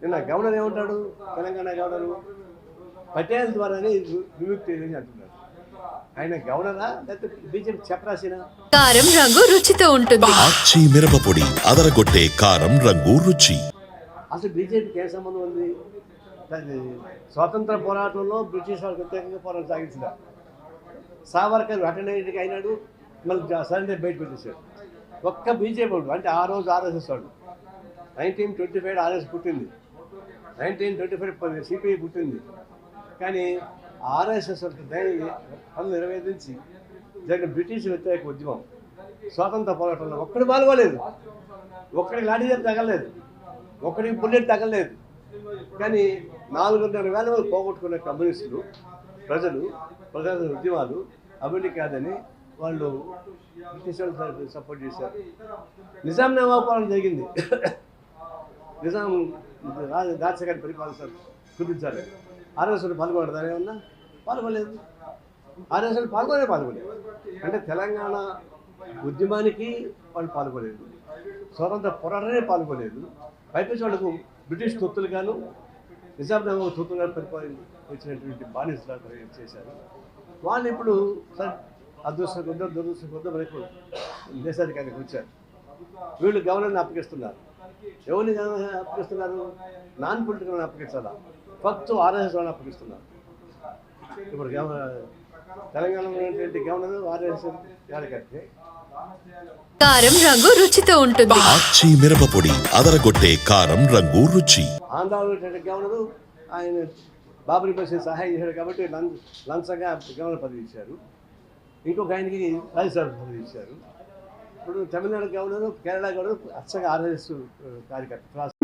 నిన్న గవర్నర్ ఏమంటాడు? తెలంగాణ గవర్నర్ పటేల్ ద్వారానే విముక్తి అంటున్నాడు ఆయన గవర్నరా? లేకపోతే బీజేపీ చెప్పరాసిన? కారం రంగు రుచితో ఉంటుంది. ఆచి మిరపపొడి అదరగొట్టే కారం రంగు రుచి. అసలు బీజేపీకి ఏ సంబంధం ఉంది? అది స్వాతంత్ర పోరాటంలో బ్రిటిష్ వాళ్ళకి వ్యతిరేకంగా పోరాటం సాగించిన సావర్కర్ అటెండెంట్కి అయినాడు మళ్ళీ సరెండర్ బయట పెట్టేశాడు ఒక్క బీజేపీ అంటే ఆ రోజు ఆర్ఎస్ఎస్ వాడు నైన్టీన్ ట్వంటీ ఫైవ్ ఆర్ఎస్ పుట్టింది. నైన్టీన్ ట్వంటీ ఫైవ్ సిపిఐ పుట్టింది. కానీ ఆర్ఎస్ఎస్ పంతొమ్మిది ఇరవై నుంచి జరిగిన బ్రిటిష్ వ్యతిరేక ఉద్యమం స్వాతంత్ర పోరాటంలో ఒక్కడు పాల్గొలేదు ఒక్కడికి లాఠీ తగలేదు ఒక్కడికి బుల్లెట్ తగలేదు కానీ నాలుగున్నర వేల మంది పోగొట్టుకున్న కమ్యూనిస్టులు ప్రజలు ప్రజల ఉద్యమాలు అభివృద్ధి కాదని వాళ్ళు బ్రిటిష్ వాళ్ళు సపోర్ట్ చేశారు. నిజాం నవాపాలన జరిగింది. నిజాం రా- రాజశేఖర్ పరిపాలన కుదించాలి ఆర్ఎస్ఎల్ పాల్గొనడం ఏమన్నా? పాల్గొనలేదు. ఆర్ఎస్ఎల్ పాల్గొనే పాల్గొలేదు అంటే తెలంగాణ ఉద్యమానికి వాళ్ళు పాల్గొలేదు స్వతంత్ర పోరాటమే పాల్గొలేదు పైపించి వాళ్ళకు బ్రిటిష్ తొత్తులుగాను నిజాం నవాబు తొత్తులుగా పరిపాలన వచ్చినటువంటి బానిసలు చేశారు. వాళ్ళు ఇప్పుడు సార్ అదృష్టం కొద్దో దురదృష్టం కొద్దో మనకు దేశాధికారికి వచ్చారు. వీళ్ళు గవర్నర్ని అప్పగిస్తున్నారు. ఎవరిని అప్పగిస్తున్నారు? నాన్ పొలిటికల్ అప్పగించాలా ఫస్ట్ ఆర్ఎస్ఎస్ వాళ్ళని అప్పగిస్తున్నారు. ఇప్పుడు తెలంగాణలో ఉన్నటువంటి గవర్నర్ ఆర్ఎస్ఎస్ కార్యకర్తే కారం రంగు రుచితో ఉంటుంది. ఆచి మిరపపొడి అదరగొట్టే కారం రంగు రుచి. ఆంధ్రాలో ఉన్నటువంటి గవర్నరు ఆయన బాబరీ బస్సు సహాయం చేశాడు కాబట్టి లంచంగా గవర్నర్ పదవి ఇచ్చారు. ఇంకొక ఆయనకి రాజ్యసభ పదవి ఇచ్చారు. ఇప్పుడు తమిళనాడు గవర్నరు కేరళ గవర్నర్ అచ్చగా ఆర్ఎస్ కార్యకర్త. క్లాస్